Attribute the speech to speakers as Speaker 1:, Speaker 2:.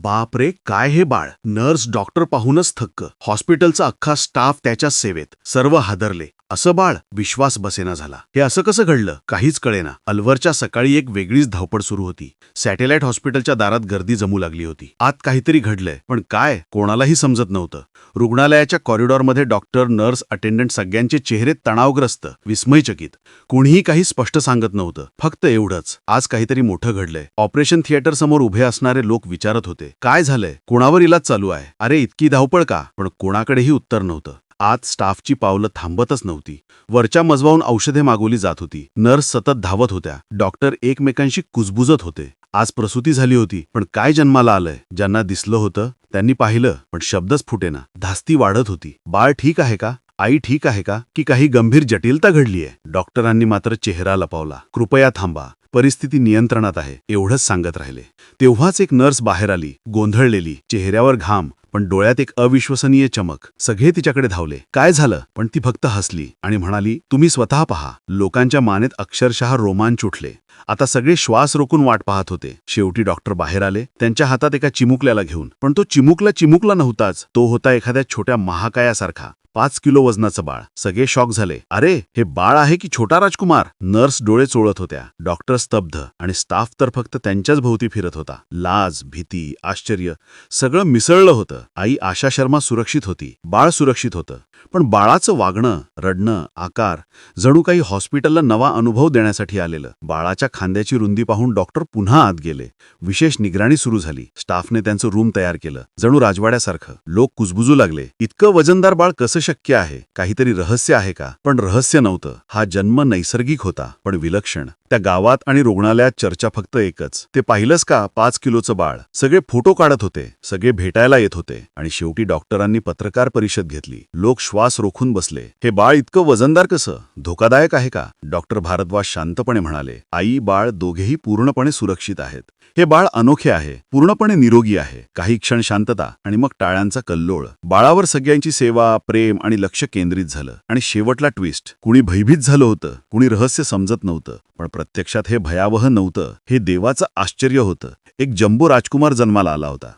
Speaker 1: बापरे काय हे बाळ? नर्स डॉक्टर पाहूनच थक्क. हॉस्पिटलचा अख्खा स्टाफ त्याच्या सेवेत. सर्व हादरले. असं बाळ विश्वास बसेना झाला. हे असं कसं घडलं? काहीच कळेना. अलवरच्या सकाळी एक वेगळीच धावपळ सुरू होती. सॅटेलाइट हॉस्पिटलच्या दारात गर्दी जमू लागली होती. आत काहीतरी घडलंय. पण काय? कोणालाही समजत नव्हतं. रुग्णालयाच्या कॉरिडॉरमध्ये डॉक्टर नर्स अटेंडंट सगळ्यांचे चेहरे तणावग्रस्त विस्मयचकित. कुणीही काही स्पष्ट सांगत नव्हतं. फक्त एवढंच. आज काहीतरी मोठं घडलंय. ऑपरेशन थिएटर समोर उभे असणारे लोक विचारत होते. काय झालंय? कोणावर इलाज चालू आहे? अरे इतकी धावपळ का? पण कोणाकडेही उत्तर नव्हतं. आत स्टाफची पावलं थांबतच नव्हती. वरच्या मजवाहून औषधे मागवली जात होती. नर्स सतत धावत होत्या. डॉक्टर एकमेकांशी कुजबुजत होते. आज प्रसूती झाली होती पण काय जन्माला आलंय? ज्यांना दिसलं होतं त्यांनी पाहिलं पण शब्दच फुटेना. धास्ती वाढत होती. बाळ ठीक आहे का? आई ठीक आहे का? की काही गंभीर जटिलता घडलीय? डॉक्टरांनी मात्र चेहरा लपवला. कृपया थांबा. परिस्थिती नियंत्रणात आहे एवढंच सांगत राहिले. तेव्हाच एक नर्स बाहेर आली गोंधळलेली चेहऱ्यावर घाम पण डोळ्यात एक अविश्वसनीय चमक. सगळे तिच्याकडे धावले. काय झालं? पण ती फक्त हसली आणि म्हणाली तुम्ही स्वतः पहा. लोकांच्या मानेत अक्षरशः रोमांच उठले आता सगळे श्वास रोखून वाट पाहत होते. शेवटी डॉक्टर बाहेर आले. त्यांच्या हातात एका चिमुकल्याला घेऊन. पण तो चिमुकला चिमुकला नव्हताच. तो होता एखाद्या छोट्या महाकायासारखा. पाच किलो वजनाचं बाळ. सगळे शॉक झाले. अरे हे बाळ आहे की छोटा राजकुमार? नर्स डोळे चोळत होत्या. डॉक्टर स्तब्ध आणि स्टाफ तर फक्त त्यांच्याच भोवती फिरत होता. लाज भीती आश्चर्य सगळं मिसळलं होतं. आई आशा शर्मा सुरक्षित होती. बाळ सुरक्षित होतं. पण बाळाचं वागणं रडणं आकार जणू काही हॉस्पिटलला नवा अनुभव देण्यासाठी आलेलं. बाळाच्या खांद्याची रुंदी पाहून डॉक्टर पुन्हा आत गेले. विशेष निगराणी सुरू झाली. स्टाफने त्यांचं रूम तयार केलं. जणू राजवाड्यासारखं. लोक कुजबुजू लागले. इतकं वजनदार बाळ कसं शक्य आहे? काहीतरी रहस्य आहे का? पण रहस्य नव्हतं. हा जन्म नैसर्गिक होता पण विलक्षण. त्या गावात आणि रुग्णालयात चर्चा फक्त एकच. ते पाहिलंच का पाच किलोचं बाळ? सगळे फोटो काढत होते. सगळे भेटायला येत होते. आणि शेवटी डॉक्टरांनी पत्रकार परिषद घेतली. लोक श्वास रोखून बसले. हे बाळ इतकं वजनदार कसं? धोकादायक आहे का? डॉक्टर भारद्वाज शांतपणे म्हणाले. आई बाळ दोघेही पूर्णपणे सुरक्षित आहेत. हे बाळ अनोखे आहे पूर्णपणे निरोगी आहे. काही क्षण शांतता आणि मग टाळ्यांचा कल्लोळ. बाळावर सगळ्यांची सेवा प्रेम आणि लक्ष केंद्रित झालं आणि शेवटला ट्विस्ट. कुणी भयभीत झालं होतं कुणी रहस्य समजत नव्हतं. पण प्रत्यक्षात हे भयावह नव्हतं हे देवाचं आश्चर्य होतं. एक जम्बो राजकुमार जन्माला आला होता.